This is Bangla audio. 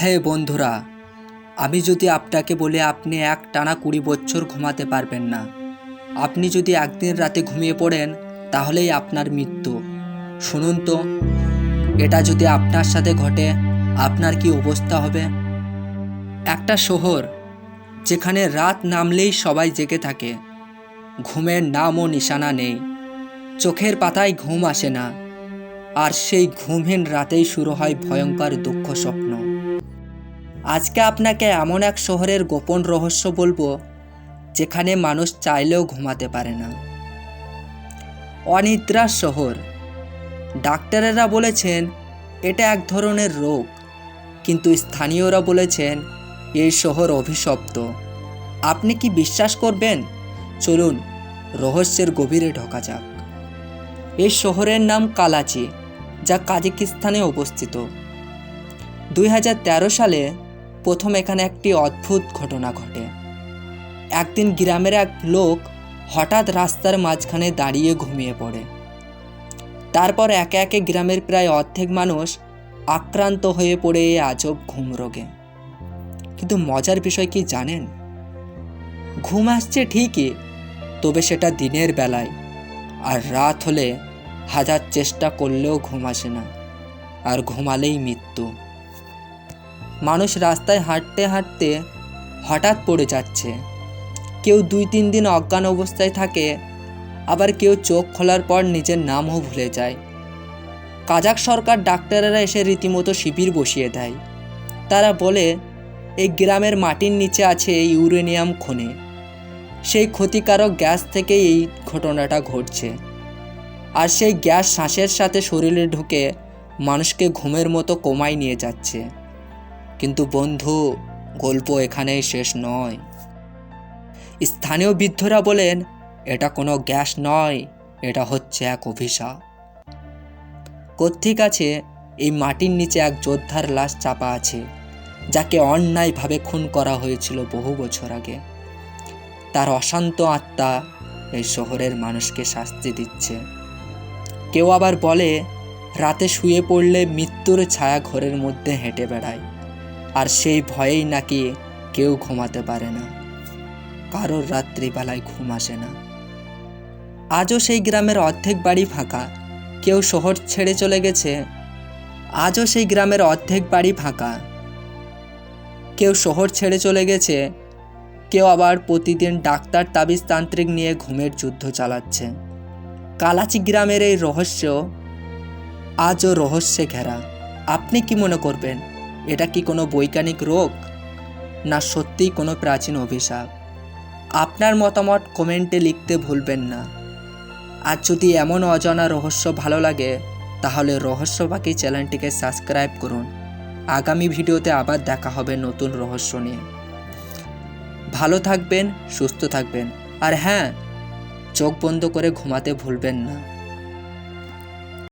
হ্যাঁ বন্ধুরা, আমি যদি আপনাকে বলি আপনি এক টানা কুড়ি বছর ঘুমাতে পারবেন না, আপনি যদি একদিন রাতে ঘুমিয়ে পড়েন, তাহলেই আপনার মৃত্যু। শুনুন তো, এটা যদি আপনার সাথে ঘটে, আপনার কি অবস্থা হবে? একটা শহর, যেখানে রাত নামলেই সবাই জেগে থাকে, ঘুমের নাম ও নিশানা নেই, চোখের পাতায় ঘুম আসে না, আর সেই ঘুমহীন রাতেই শুরু হয় ভয়ঙ্কর দুঃখ স্বপ্ন। আজকে আপনাকে এমন এক শহরের গোপন রহস্য বলব, যেখানে মানুষ চাইলেও ঘুমাতে পারে না। অনিদ্রা শহর। ডাক্তারেরা বলেছেন, এটা এক ধরনের রোগ, কিন্তু স্থানীয়রা বলেছেন, এই শহর অভিশপ্ত। আপনি কি বিশ্বাস করবেন? চলুন, রহস্যের গভীরে ঢোকা যাক। এই শহরের নাম কালাচি, যা কাজাকিস্তানে অবস্থিত। দুই হাজার তেরো সালে প্রথম এখানে একটি অদ্ভুত ঘটনা ঘটে। একদিন গ্রামের এক লোক হঠাৎ রাস্তার মাঝখানে দাঁড়িয়ে ঘুমিয়ে পড়ে। তারপর একে একে গ্রামের প্রায় অর্ধেক মানুষ আক্রান্ত হয়ে পড়ে আজব ঘুম রোগে। কিন্তু মজার বিষয় কি জানেন? ঘুম আসছে ঠিকই, তবে সেটা দিনের বেলায়। আর রাত হলে হাজার চেষ্টা করলেও ঘুম আসে না। আর ঘুমালেই মৃত্যু। মানুষ রাস্তায় হাঁটতে হাঁটতে হঠাৎ পড়ে যাচ্ছে। কেউ দুই তিন দিন অজ্ঞান অবস্থায় থাকে, আবার কেউ চোখ খোলার পর নিজের নামও ভুলে যায়। কাজাক সরকার ডাক্তারেরা এসে রীতিমতো শিবির বসিয়ে দেয়। তারা বলে, এই গ্রামের মাটির নিচে আছে এই ইউরেনিয়াম খনি। সেই ক্ষতিকারক গ্যাস থেকে এই ঘটনাটা ঘটছে। আর সেই গ্যাস শ্বাসের সাথে শরীরে ঢুকে মানুষকে ঘুমের মতো কমায় নিয়ে যাচ্ছে। কিন্তু বন্ধু, গল্প এখানেই শেষ নয়। স্থানীয় বৃদ্ধরা বলেন, এটা কোনো গ্যাস নয়, এটা হচ্ছে এক অভিশাপ। কর্তৃক আছে, এই মাটির নিচে এক যোদ্ধার লাশ চাপা আছে, যাকে অন্যায়ভাবে খুন করা হয়েছিল বহু বছর আগে। তার অশান্ত আত্মা এই শহরের মানুষকে শাস্তি দিচ্ছে। কেউ আবার বলে, রাতে শুয়ে পড়লে মৃত্যুর ছায়া ঘরের মধ্যে হেঁটে বেড়ায়। আর সেই ভয়েই নাকি কেউ ঘুমাতে পারে না। কারোর রাত্রিবেলায় ঘুম আসে না। আজও সেই গ্রামের অর্ধেক বাড়ি ফাঁকা। কেউ শহর ছেড়ে চলে গেছে। আজও সেই গ্রামের অর্ধেক বাড়ি ফাঁকা। কেউ শহর ছেড়ে চলে গেছে। কেউ আবার প্রতিদিন ডাক্তার তাবিজ তান্ত্রিক নিয়ে ঘুমের যুদ্ধ চালাচ্ছে। কালাচি গ্রামের এই রহস্য আজও রহস্যে ঘেরা। আপনি কি মনে করবেন? এটা কি কোনো বৈজ্ঞানিক রোগ? না সত্যিই কোনো প্রাচীন অভিশাপ? আপনার মতামত কমেন্টে লিখতে ভুলবেন না। আর যদি এমন অজানা রহস্য ভালো লাগে, তাহলে রহস্য চ্যানেলটিকে সাবস্ক্রাইব করুন। আগামী ভিডিওতে আবার দেখা হবে নতুন রহস্য নিয়ে। ভালো থাকবেন, সুস্থ থাকবেন। আর হ্যাঁ চোখ বন্ধ করে ঘুমাতে ভুলবেন না।